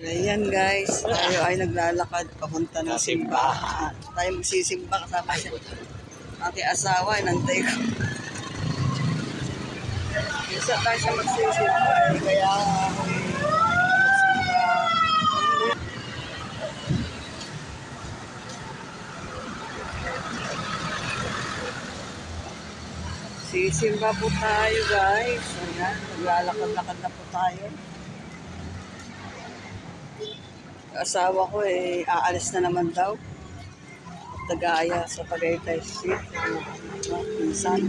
Ayan guys, tayo ay naglalakad papunta ng simbahan. Tayo magsisimba kasama siya. Ating asawa ay nantay ko. Isa tayo siya magsisimba kaya. Sisimba po tayo guys. Ayan, naglalakad-lakad na po tayo. Asawa ko eh, aalis na naman daw. Tagaya sa Tagaytay. Ano, Pinsan.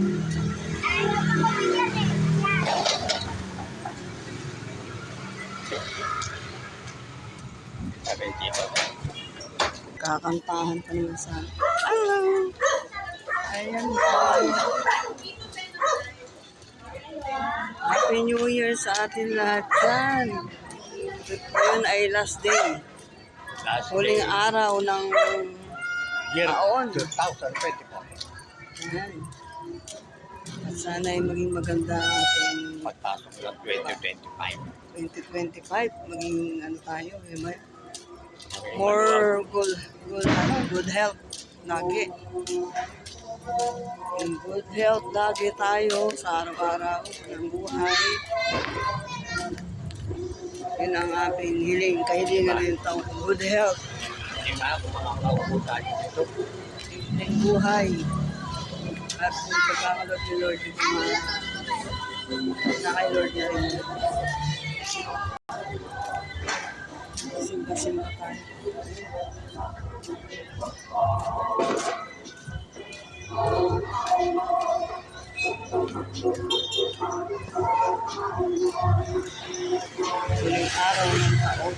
Kakantahan pa naman sa Hello! Ayan guys. Happy New Year sa atin lahat dyan. Ngayon ay last day. Last Huling day, araw ng year taon. 2024. Ayan. At sana ay maging maganda ang ating Pagpasok ng 2025. 2025. Maging ano tayo, eh, may more good, good, ano, good health lagi. In good health lagi tayo sa araw-araw ng buhay. Yun ang ating hiling, kahilingan ng taong good health. Hindi na ako makakaupo tayo dito. ng buhay. At kung pagkakalot ni Lord, yung mga na kay Lord niya rin. Simba-simba tayo. Huling araw ng taon.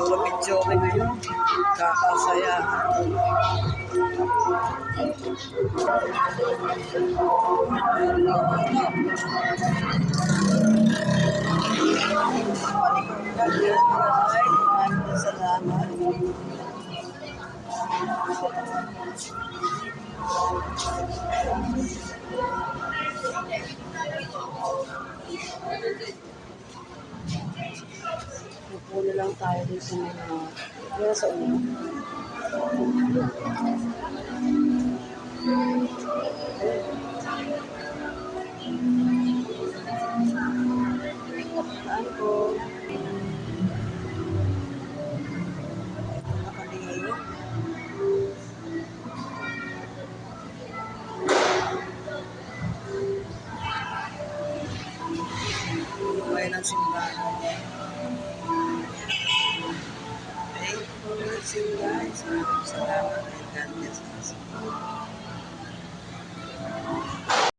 Lulapit joke na yun. Kakasaya. Salamat. Na lang tayo dun sa mga Dito sa ulo. Saan ng simbahan. Thank you for watching guys. Maraming salamat and God.